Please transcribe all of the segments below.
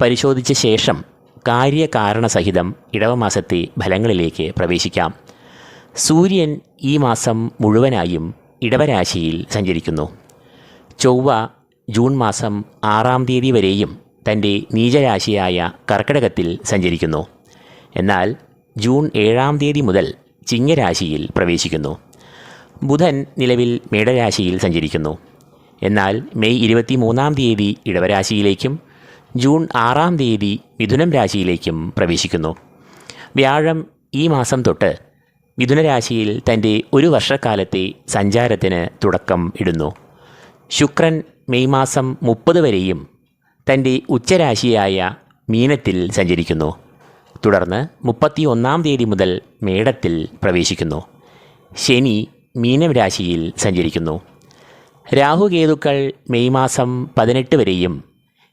പരിശോധിച്ച ശേഷം കാര്യകാരണസഹിതം ഇടവമാസത്തെ ഫലങ്ങളിലേക്ക് പ്രവേശിക്കാം. സൂര്യൻ ഈ മാസം മുഴുവനായും ഇടവരാശിയിൽ സഞ്ചരിക്കുന്നു. ചൊവ്വ ജൂൺ മാസം ആറാം തീയതി വരെയും തന്റെ നീചരാശിയായ കർക്കിടകത്തിൽ സഞ്ചരിക്കുന്നു. എന്നാൽ ജൂൺ ഏഴാം തീയതി മുതൽ ചിങ്ങരാശിയിൽ പ്രവേശിക്കുന്നു. ബുധൻ നിലവിൽ മേടരാശിയിൽ സഞ്ചരിക്കുന്നു. എന്നാൽ മെയ് ഇരുപത്തി മൂന്നാം തീയതി ഇടവരാശിയിലേക്കും ജൂൺ ആറാം തീയതി മിഥുനം രാശിയിലേക്കും പ്രവേശിക്കുന്നു. വ്യാഴം ഈ മാസം തൊട്ട് മിഥുനരാശിയിൽ തന്റെ ഒരു വർഷക്കാലത്തെ സഞ്ചാരത്തിന് തുടക്കം ഇടുന്നു. ശുക്രൻ മെയ് മാസം മുപ്പത് വരെയും തന്റെ ഉച്ചരാശിയായ മീനത്തിൽ സഞ്ചരിക്കുന്നു. തുടർന്ന് മുപ്പത്തി ഒന്നാം തീയതി മുതൽ മേടത്തിൽ പ്രവേശിക്കുന്നു. ശനി മീനം രാശിയിൽ സഞ്ചരിക്കുന്നു. രാഹുകേതുക്കൾ മെയ് മാസം പതിനെട്ട് വരെയും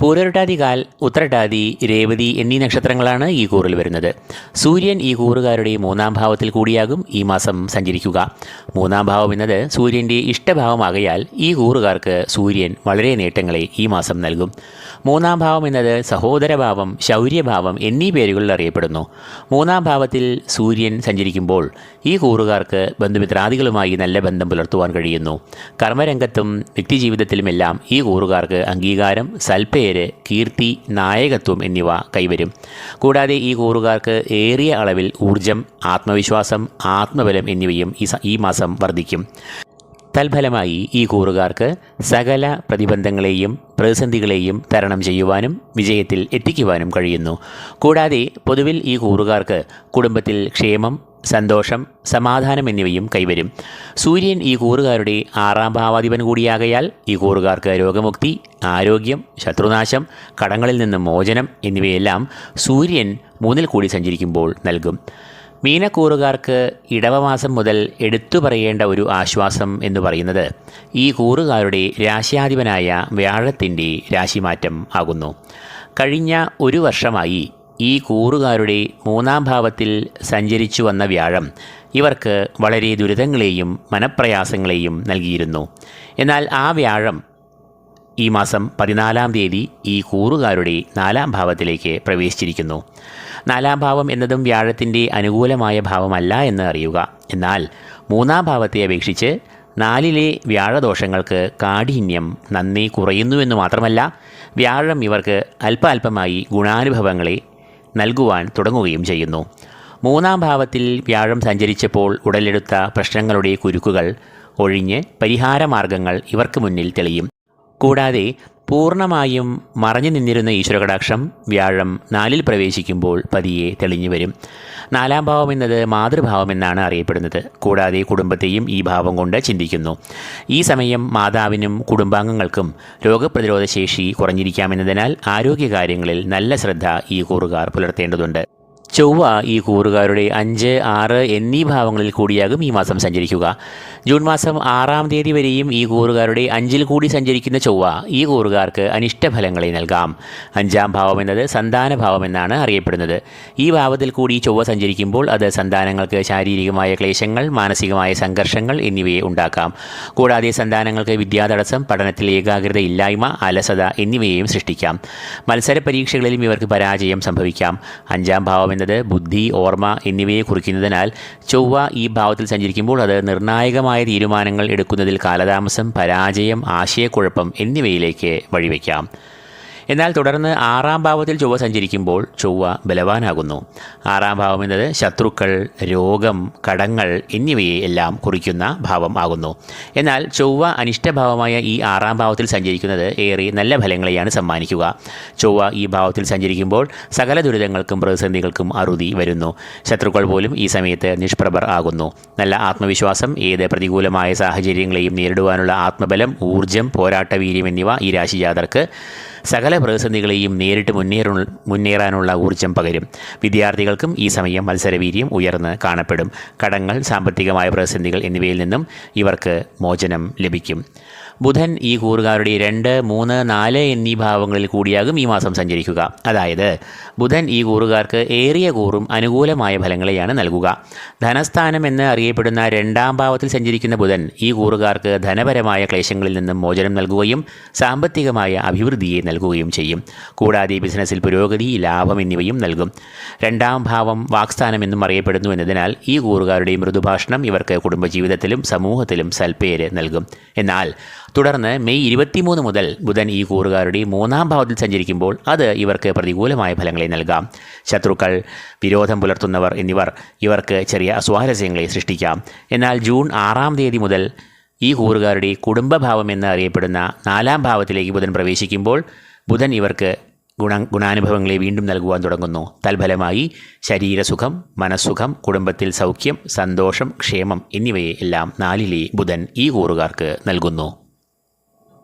പൂരരുട്ടാതികാൽ ഉത്തരട്ടാതി രേവതി എന്നീ നക്ഷത്രങ്ങളാണ് ഈ കൂറിൽ വരുന്നത്. സൂര്യൻ ഈ കൂറുകാരുടെ മൂന്നാം ഭാവത്തിൽ കൂടിയാകും ഈ മാസം സഞ്ചരിക്കുക. മൂന്നാം ഭാവം എന്നത് സൂര്യന്റെ ഇഷ്ടഭാവമാകയാൽ ഈ കൂറുകാർക്ക് സൂര്യൻ വളരെ നേട്ടങ്ങളെ ഈ മാസം നൽകും. മൂന്നാം ഭാവം എന്നത് സഹോദരഭാവം ശൗര്യഭാവം എന്നീ പേരുകളിൽ അറിയപ്പെടുന്നു. മൂന്നാം ഭാവത്തിൽ സൂര്യൻ സഞ്ചരിക്കുമ്പോൾ ഈ കൂറുകാർക്ക് ബന്ധുമിത്രാദികളുമായി നല്ല ബന്ധം പുലർത്തുവാൻ കഴിയുന്നു. കർമ്മരംഗത്തും വ്യക്തിജീവിതത്തിലുമെല്ലാം ഈ കൂറുകാർക്ക് അംഗീകാരം സൽപ്പേര് കീർത്തി നായകത്വം എന്നിവ കൈവരും. കൂടാതെ ഈ കൂറുകാർക്ക് ഏറിയ അളവിൽ ഊർജം ആത്മവിശ്വാസം ആത്മബലം എന്നിവയും ഈ മാസം വർദ്ധിക്കും. തൽഫലമായി ഈ കൂറുകാർക്ക് സകല പ്രതിബന്ധങ്ങളെയും പ്രതിസന്ധികളെയും തരണം ചെയ്യുവാനും വിജയത്തിൽ എത്തിക്കുവാനും കഴിയുന്നു. കൂടാതെ പൊതുവിൽ ഈ കൂറുകാർക്ക് കുടുംബത്തിൽ ക്ഷേമം സന്തോഷം സമാധാനം എന്നിവയും കൈവരും. സൂര്യൻ ഈ കൂറുകാരുടെ ആറാം ഭാവാധിപൻ കൂടിയാകയാൽ ഈ കൂറുകാർക്ക് രോഗമുക്തി ആരോഗ്യം ശത്രുനാശം കടങ്ങളിൽ നിന്ന് മോചനം എന്നിവയെല്ലാം സൂര്യൻ മൂന്നിൽ കൂടി സഞ്ചരിക്കുമ്പോൾ നൽകും. മീനക്കൂറുകാർക്ക് ഇടവമാസം മുതൽ എടുത്തു പറയേണ്ട ഒരു ആശ്വാസം എന്ന് പറയുന്നത് ഈ കൂറുകാരുടെ രാശ്യാധിപനായ വ്യാഴത്തിന്റെ രാശിമാറ്റം ആകുന്നു. കഴിഞ്ഞ ഒരു വർഷമായി ഈ കൂറുകാരുടെ മൂന്നാം ഭാവത്തിൽ സഞ്ചരിച്ചു വന്ന വ്യാഴം ഇവർക്ക് വളരെ ദുരിതങ്ങളെയും മനപ്രയാസങ്ങളെയും നൽകിയിരുന്നു. എന്നാൽ ആ വ്യാഴം ഈ മാസം പതിനാലാം തീയതി ഈ കൂറുകാരുടെ നാലാം ഭാവത്തിലേക്ക് പ്രവേശിച്ചിരിക്കുന്നു. നാലാം ഭാവം എന്നതും വ്യാഴത്തിന്റെ അനുകൂലമായ ഭാവമല്ല എന്ന് അറിയുക. എന്നാൽ മൂന്നാം ഭാവത്തെ അപേക്ഷിച്ച് നാലിലെ വ്യാഴദോഷങ്ങൾക്ക് കാഠിന്യം നന്ദി കുറയുന്നുവെന്ന് മാത്രമല്ല വ്യാഴം ഇവർക്ക് അല്പാൽപമായി ഗുണാനുഭവങ്ങളെ നൽകുവാൻ തുടങ്ങുകയും ചെയ്യുന്നു. മൂന്നാം ഭാവത്തിൽ വ്യാഴം സഞ്ചരിച്ചപ്പോൾ ഉടലെടുത്ത പ്രശ്നങ്ങളുടെ കുരുക്കുകൾ ഒഴിഞ്ഞ് പരിഹാരമാർഗങ്ങൾ ഇവർക്ക് മുന്നിൽ തെളിയും. കൂടാതെ പൂർണമായും മറഞ്ഞു നിന്നിരുന്ന ഈശ്വരകടാക്ഷം വ്യാഴം നാലിൽ പ്രവേശിക്കുമ്പോൾ പതിയെ തെളിഞ്ഞു വരും. നാലാം ഭാവം എന്നത് മാതൃഭാവം എന്നാണ് അറിയപ്പെടുന്നത്. കൂടാതെ കുടുംബത്തെയും ഈ ഭാവം കൊണ്ട് ചിന്തിക്കുന്നു. ഈ സമയം മാതാവിനും കുടുംബാംഗങ്ങൾക്കും രോഗപ്രതിരോധ ശേഷി കുറഞ്ഞിരിക്കാമെന്നതിനാൽ ആരോഗ്യകാര്യങ്ങളിൽ നല്ല ശ്രദ്ധ ഈ കൂറുകാർ പുലർത്തേണ്ടതുണ്ട്. ചൊവ്വ ഈ കൂറുകാരുടെ അഞ്ച് ആറ് എന്നീ ഭാവങ്ങളിൽ കൂടിയാകും ഈ മാസം സഞ്ചരിക്കുക. ജൂൺ മാസം ആറാം തീയതി വരെയും ഈ കൂറുകാരുടെ അഞ്ചിൽ കൂടി സഞ്ചരിക്കുന്ന ചൊവ്വ ഈ കൂറുകാർക്ക് അനിഷ്ടഫലങ്ങളെ നൽകാം. അഞ്ചാം ഭാവം എന്നത് സന്താന ഭാവം എന്നാണ് അറിയപ്പെടുന്നത്. ഈ ഭാവത്തിൽ കൂടി ചൊവ്വ സഞ്ചരിക്കുമ്പോൾ അത് സന്താനങ്ങൾക്ക് ശാരീരികമായ ക്ലേശങ്ങൾ മാനസികമായ സംഘർഷങ്ങൾ എന്നിവയെ ഉണ്ടാക്കാം. കൂടാതെ സന്താനങ്ങൾക്ക് വിദ്യാതടസ്സം പഠനത്തിൽ ഏകാഗ്രത ഇല്ലായ്മ അലസത എന്നിവയെയും സൃഷ്ടിക്കാം. മത്സര പരീക്ഷകളിലും ഇവർക്ക് പരാജയം സംഭവിക്കാം. അഞ്ചാം ഭാവം എന്നത് ബുദ്ധി ഓർമ്മ എന്നിവയെ കുറിക്കുന്നതിനാൽ ചൊവ്വ ഈ ഭാവത്തിൽ സഞ്ചരിക്കുമ്പോൾ അത് നിർണായകമായ തീരുമാനങ്ങൾ എടുക്കുന്നതിൽ കാലതാമസം പരാജയം ആശയക്കുഴപ്പം എന്നിവയിലേക്ക് വഴിവെക്കാം. എന്നാൽ തുടർന്ന് ആറാം ഭാവത്തിൽ ചൊവ്വ സഞ്ചരിക്കുമ്പോൾ ചൊവ്വ ബലവാനാകുന്നു. ആറാം ഭാവം എന്നത് ശത്രുക്കൾ രോഗം കടങ്ങൾ എന്നിവയെ എല്ലാം കുറിക്കുന്ന ഭാവം ആകുന്നു. എന്നാൽ ചൊവ്വ അനിഷ്ടഭാവമായ ഈ ആറാം ഭാവത്തിൽ സഞ്ചരിക്കുന്നത് ഏറെ നല്ല ഫലങ്ങളെയാണ് സമ്മാനിക്കുക. ചൊവ്വ ഈ ഭാവത്തിൽ സഞ്ചരിക്കുമ്പോൾ സകല ദുരിതങ്ങൾക്കും പ്രതിസന്ധികൾക്കും അറുതി വരുന്നു. ശത്രുക്കൾ പോലും ഈ സമയത്ത് നിഷ്പ്രഭർ ആകുന്നു. നല്ല ആത്മവിശ്വാസം ഏത് പ്രതികൂലമായ സാഹചര്യങ്ങളെയും നേരിടുവാനുള്ള ആത്മബലം ഊർജം പോരാട്ടവീര്യം എന്നിവ ഈ രാശിജാതർക്ക് സകല പ്രതിസന്ധികളെയും നേരിട്ട് മുന്നേറ മുന്നേറാനുള്ള ഊർജം പകരും. വിദ്യാർത്ഥികൾക്കും ഈ സമയം മത്സരവീര്യം ഉയർന്ന് കാണപ്പെടും. കടങ്ങൾ സാമ്പത്തികമായ പ്രതിസന്ധികൾ എന്നിവയിൽ നിന്നും ഇവർക്ക് മോചനം ലഭിക്കും. ബുധൻ ഈ കൂറുകാരുടെ രണ്ട് മൂന്ന് നാല് എന്നീ ഭാവങ്ങളിൽ കൂടിയാകും ഈ മാസം സഞ്ചരിക്കുക. അതായത് ബുധൻ ഈ കൂറുകാർക്ക് ഏറിയ കൂറും അനുകൂലമായ ഫലങ്ങളെയാണ് നൽകുക. ധനസ്ഥാനം എന്ന് അറിയപ്പെടുന്ന രണ്ടാം ഭാവത്തിൽ സഞ്ചരിക്കുന്ന ബുധൻ ഈ കൂറുകാർക്ക് ധനപരമായ ക്ലേശങ്ങളിൽ നിന്നും മോചനം നൽകുകയും സാമ്പത്തികമായ അഭിവൃദ്ധിയെ നൽകുകയും ചെയ്യും. കൂടാതെ ബിസിനസ്സിൽ പുരോഗതി ലാഭം എന്നിവയും നൽകും. രണ്ടാം ഭാവം വാക്സ്ഥാനം എന്നും അറിയപ്പെടുന്നു എന്നതിനാൽ ഈ കൂറുകാരുടെ മൃദുഭാഷണം ഇവർക്ക് കുടുംബജീവിതത്തിലും സമൂഹത്തിലും സൽപ്പേര് നൽകും. എന്നാൽ തുടർന്ന് മെയ് ഇരുപത്തിമൂന്ന് മുതൽ ബുധൻ ഈ കൂറുകാരുടെ മൂന്നാം ഭാവത്തിൽ സഞ്ചരിക്കുമ്പോൾ അത് ഇവർക്ക് പ്രതികൂലമായ ഫലങ്ങളെ നൽകാം. ശത്രുക്കൾ വിരോധം പുലർത്തുന്നവർ എന്നിവർ ഇവർക്ക് ചെറിയ അസ്വാരസ്യങ്ങളെ സൃഷ്ടിക്കാം. എന്നാൽ ജൂൺ ആറാം തീയതി മുതൽ ഈ കൂറുകാരുടെ കുടുംബഭാവം എന്ന് അറിയപ്പെടുന്ന നാലാം ഭാവത്തിലേക്ക് ബുധൻ പ്രവേശിക്കുമ്പോൾ ബുധൻ ഇവർക്ക് ഗുണ ഗുണാനുഭവങ്ങളെ വീണ്ടും നൽകുവാൻ തുടങ്ങുന്നു. തൽഫലമായി ശരീരസുഖം മനസ്സുഖം കുടുംബത്തിൽ സൗഖ്യം സന്തോഷം ക്ഷേമം എന്നിവയെ എല്ലാം നാലിലെ ബുധൻ ഈ കൂറുകാർക്ക് നൽകുന്നു.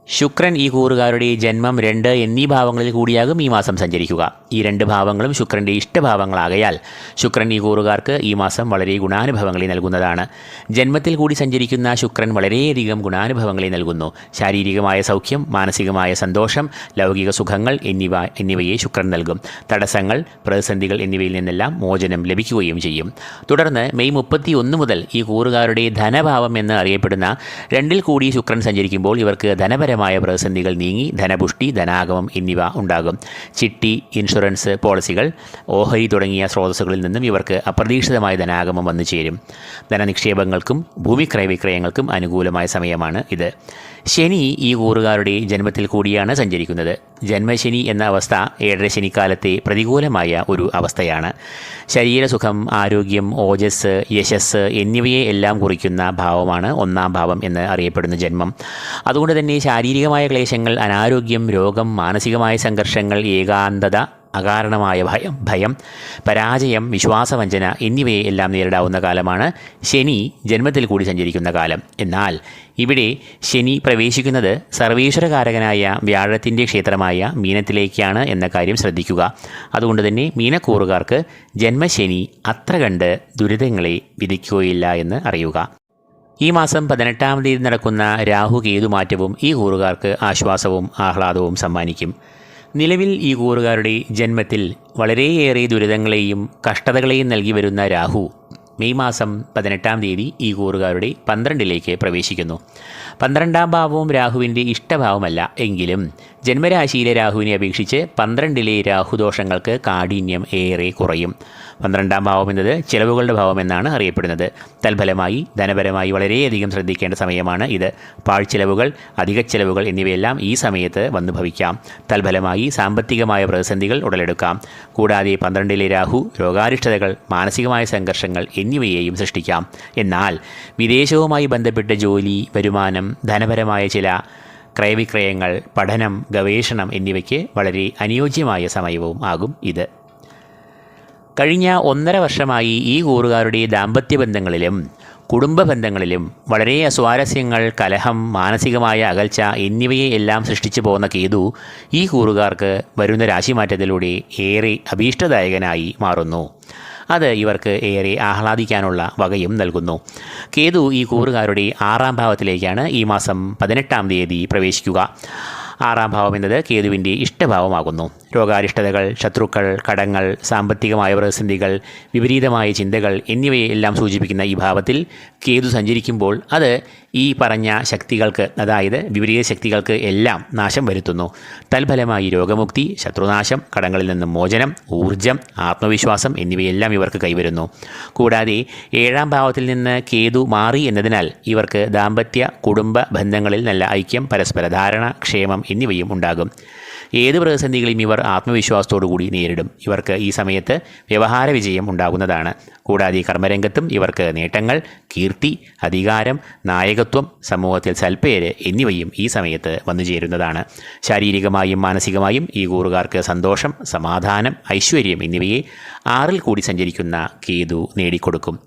ശുക്രൻ ഈ കൂറുകാരുടെ ജന്മം രണ്ട് എന്നീ ഭാവങ്ങളിൽ കൂടിയാകും ഈ മാസം സഞ്ചരിക്കുക. ഈ രണ്ട് ഭാവങ്ങളും ശുക്രന്റെ ഇഷ്ടഭാവങ്ങളാകയാൽ ശുക്രൻ ഈ കൂറുകാർക്ക് ഈ മാസം വളരെ ഗുണാനുഭവങ്ങളെ നൽകുന്നതാണ്. ജന്മത്തിൽ കൂടി സഞ്ചരിക്കുന്ന ശുക്രൻ വളരെയധികം ഗുണാനുഭവങ്ങളെ നൽകുന്നു. ശാരീരികമായ സൗഖ്യം മാനസികമായ സന്തോഷം ലൗകിക സുഖങ്ങൾ എന്നിവ എന്നിവയെ ശുക്രൻ നൽകും. തടസ്സങ്ങൾ പ്രതിസന്ധികൾ എന്നിവയിൽ നിന്നെല്ലാം മോചനം ലഭിക്കുകയും ചെയ്യും. തുടർന്ന് മെയ് മുപ്പത്തി ഒന്ന് മുതൽ ഈ കൂറുകാരുടെ ധനഭാവം എന്ന് അറിയപ്പെടുന്ന രണ്ടിൽ കൂടി ശുക്രൻ സഞ്ചരിക്കുമ്പോൾ ഇവർക്ക് ധനപരമായ പ്രതിസന്ധികൾ നീങ്ങി ധനപുഷ്ടി ധനാഗമം എന്നിവ ഉണ്ടാകും. ചിട്ടി ഇൻഷുറൻസ് പോളിസികൾ ഓഹരി തുടങ്ങിയ സ്രോതസ്സുകളിൽ നിന്നും ഇവർക്ക് അപ്രതീക്ഷിതമായ ധനാഗമം വന്നു ചേരും. ധനനിക്ഷേപങ്ങൾക്കും ഭൂമി ക്രയവിക്രയങ്ങൾക്കും അനുകൂലമായ സമയമാണ് ഇത്. ശനി ഈ കൂറുകാരുടെ ജന്മത്തിൽ കൂടിയാണ് സഞ്ചരിക്കുന്നത്. ജന്മശനി എന്ന അവസ്ഥ ഏഴര ശനിക്കാലത്തെ പ്രതികൂലമായ ഒരു അവസ്ഥയാണ്. ശരീരസുഖം ആരോഗ്യം ഓജസ് യശസ് എന്നിവയെ എല്ലാം കുറിക്കുന്ന ഭാവമാണ് ഒന്നാം ഭാവം എന്ന് അറിയപ്പെടുന്ന ജന്മം. അതുകൊണ്ട് തന്നെ ശാരീരികമായ ക്ലേശങ്ങൾ അനാരോഗ്യം രോഗം മാനസികമായ സംഘർഷങ്ങൾ ഏകാന്തത അകാരണമായ ഭയം ഭയം പരാജയം വിശ്വാസവഞ്ചന എന്നിവയെ എല്ലാം നേരിടാവുന്ന കാലമാണ് ശനി ജന്മത്തിൽ കൂടി സഞ്ചരിക്കുന്ന കാലം. എന്നാൽ ഇവിടെ ശനി പ്രവേശിക്കുന്നത് സർവീശ്വരകാരകനായ വ്യാഴത്തിന്റെ ക്ഷേത്രമായ മീനത്തിലേക്കാണ് എന്ന കാര്യം ശ്രദ്ധിക്കുക. അതുകൊണ്ട് തന്നെ മീനക്കൂറുകാർക്ക് ജന്മശനി അത്ര കണ്ട് ദുരിതങ്ങളെ വിധിക്കുകയില്ല എന്ന് അറിയുക. ഈ മാസം പതിനെട്ടാം തീയതി നടക്കുന്ന രാഹു കേതു മാറ്റവും ഈ കൂറുകാർക്ക് ആശ്വാസവും ആഹ്ലാദവും സമ്മാനിക്കും. നിലവിൽ ഈ കൂറുകാരുടെ ജന്മത്തിൽ വളരെയേറെ ദുരിതങ്ങളെയും കഷ്ടതകളെയും നൽകി വരുന്ന രാഹു മെയ് മാസം പതിനെട്ടാം തീയതി ഈ കൂറുകാരുടെ പന്ത്രണ്ടിലേക്ക് പ്രവേശിക്കുന്നു. പന്ത്രണ്ടാം ഭാവവും രാഹുവിന്റെ ഇഷ്ടഭാവമല്ല. എങ്കിലും ജന്മരാശിയിലെ രാഹുവിനെ അപേക്ഷിച്ച് പന്ത്രണ്ടിലെ രാഹുദോഷങ്ങൾക്ക് കാഠിന്യം ഏറെ കുറയും. പന്ത്രണ്ടാം ഭാവം എന്നത് ചിലവുകളുടെ ഭാവം എന്നാണ് അറിയപ്പെടുന്നത്. തൽഫലമായി ധനപരമായി വളരെയധികം ശ്രദ്ധിക്കേണ്ട സമയമാണ് ഇത്. പാഴ്ചിലവുകൾ അധിക ചിലവുകൾ എന്നിവയെല്ലാം ഈ സമയത്ത് വന്നു ഭവിക്കാം. തൽഫലമായി സാമ്പത്തികമായ പ്രതിസന്ധികൾ ഉടലെടുക്കാം. കൂടാതെ പന്ത്രണ്ടിലെ രാഹു രോഗാരിഷ്ടതകൾ മാനസികമായ സംഘർഷങ്ങൾ എന്നിവയെയും സൃഷ്ടിക്കാം. എന്നാൽ വിദേശവുമായി ബന്ധപ്പെട്ട ജോലി വരുമാനം ധനപരമായ ചില ക്രയവിക്രയങ്ങൾ പഠനം ഗവേഷണം എന്നിവയ്ക്ക് വളരെ അനുയോജ്യമായ സമയവും ആകും ഇത്. കഴിഞ്ഞ ഒന്നര വർഷമായി ഈ കൂറുകാരുടെ ദാമ്പത്യ ബന്ധങ്ങളിലും കുടുംബ ബന്ധങ്ങളിലും വളരെ അസ്വാരസ്യങ്ങൾ കലഹം മാനസികമായ അകൽച്ച എന്നിവയെ എല്ലാം സൃഷ്ടിച്ചു പോകുന്ന കേതു ഈ കൂറുകാർക്ക് വരുന്ന രാശിമാറ്റത്തിലൂടെ ഏറെ അഭീഷ്ടദായകനായി മാറുന്നു. അത് ഇവർക്ക് ഏറെ ആഹ്ലാദിക്കാനുള്ള വകയും നൽകുന്നു. കേതു ഈ കൂറുകാരുടെ ആറാം ഭാവത്തിലേക്കാണ് ഈ മാസം പതിനെട്ടാം തീയതി പ്രവേശിക്കുക. ആറാം ഭാവം എന്നത് കേതുവിന്റെ ഇഷ്ടഭാവമാകുന്നു. രോഗാരിഷ്ടതകൾ ശത്രുക്കൾ കടങ്ങൾ സാമ്പത്തികമായ പ്രതിസന്ധികൾ വിപരീതമായ ചിന്തകൾ എന്നിവയെല്ലാം സൂചിപ്പിക്കുന്ന ഈ ഭാവത്തിൽ കേതു സഞ്ചരിക്കുമ്പോൾ അത് ഈ പറഞ്ഞ ശക്തികൾക്ക് അതായത് വിപരീത ശക്തികൾക്ക് എല്ലാം നാശം വരുത്തുന്നു. തൽഫലമായി രോഗമുക്തി ശത്രുനാശം കടങ്ങളിൽ നിന്നും മോചനം ഊർജം ആത്മവിശ്വാസം എന്നിവയെല്ലാം ഇവർക്ക് കൈവരുന്നു. കൂടാതെ ഏഴാം ഭാവത്തിൽ നിന്ന് കേതു മാറി എന്നതിനാൽ ഇവർക്ക് ദാമ്പത്യ കുടുംബ ബന്ധങ്ങളിൽ നല്ല ഐക്യം പരസ്പര ധാരണ ക്ഷേമം എന്നിവയും ഉണ്ടാകും. ഏത് പ്രതിസന്ധികളെയും ഇവർ ആത്മവിശ്വാസത്തോടു കൂടി നേരിടും. ഇവർക്ക് ഈ സമയത്ത് വ്യവഹാര വിജയം ഉണ്ടാകുന്നതാണ്. കൂടാതെ കർമ്മരംഗത്തും ഇവർക്ക് നേട്ടങ്ങൾ കീർത്തി അധികാരം നായകത്വം സമൂഹത്തിൽ സൽപ്പേര് എന്നിവയും ഈ സമയത്ത് വന്നു ചേരുന്നതാണ്. ശാരീരികമായും മാനസികമായും ഈ കൂറുകാർക്ക് സന്തോഷം സമാധാനം ഐശ്വര്യം എന്നിവയെ ആറിൽ കൂടി സഞ്ചരിക്കുന്ന കേതു നേടിക്കൊടുക്കും.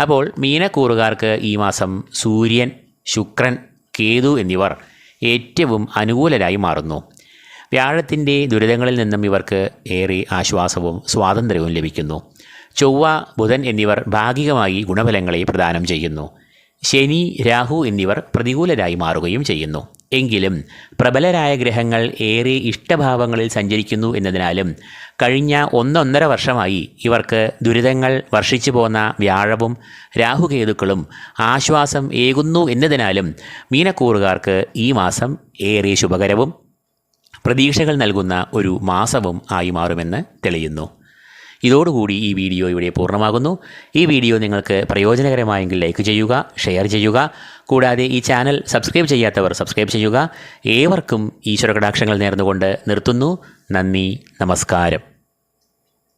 അപ്പോൾ മീനക്കൂറുകാർക്ക് ഈ മാസം സൂര്യൻ ശുക്രൻ കേതു എന്നിവർ ഏറ്റവും അനുകൂലരായി മാറുന്നു. വ്യാഴത്തിന്റെ ദുരിതങ്ങളിൽ നിന്നും ഇവർക്ക് ഏറെ ആശ്വാസവും സ്വാതന്ത്ര്യവും ലഭിക്കുന്നു. ചൊവ്വ ബുധൻ എന്നിവർ ഭാഗികമായി ഗുണഫലങ്ങളെ പ്രദാനം ചെയ്യുന്നു. ശനി രാഹു എന്നിവർ പ്രതികൂലരായി മാറുകയും ചെയ്യുന്നു. എങ്കിലും പ്രബലരായ ഗ്രഹങ്ങൾ ഏറെ ഇഷ്ടഭാവങ്ങളിൽ സഞ്ചരിക്കുന്നു എന്നതിനാലും കഴിഞ്ഞ ഒന്നൊന്നര വർഷമായി ഇവർക്ക് ദുരിതങ്ങൾ വർഷിച്ചു പോന്ന വ്യാഴവും രാഹുകേതുക്കളും ആശ്വാസം ഏകുന്നു എന്നതിനാലും മീനക്കൂറുകാർക്ക് ഈ മാസം ഏറെ ശുഭകരവും പ്രതീക്ഷകൾ നൽകുന്ന ഒരു മാസവും ആയി മാറുമെന്ന് തെളിയുന്നു. ഇതോടുകൂടി ഈ വീഡിയോ ഇവിടെ പൂർണമാകുന്നു. ഈ വീഡിയോ നിങ്ങൾക്ക് പ്രയോജനകരമായെങ്കിൽ ലൈക്ക് ചെയ്യുക ഷെയർ ചെയ്യുക. കൂടാതെ ഈ ചാനൽ സബ്സ്ക്രൈബ് ചെയ്യാത്തവർ സബ്സ്ക്രൈബ് ചെയ്യുക. ഏവർക്കും ഈശ്വര കടാക്ഷങ്ങൾ നേർന്നുകൊണ്ട് നിർത്തുന്നു. നന്ദി നമസ്കാരം.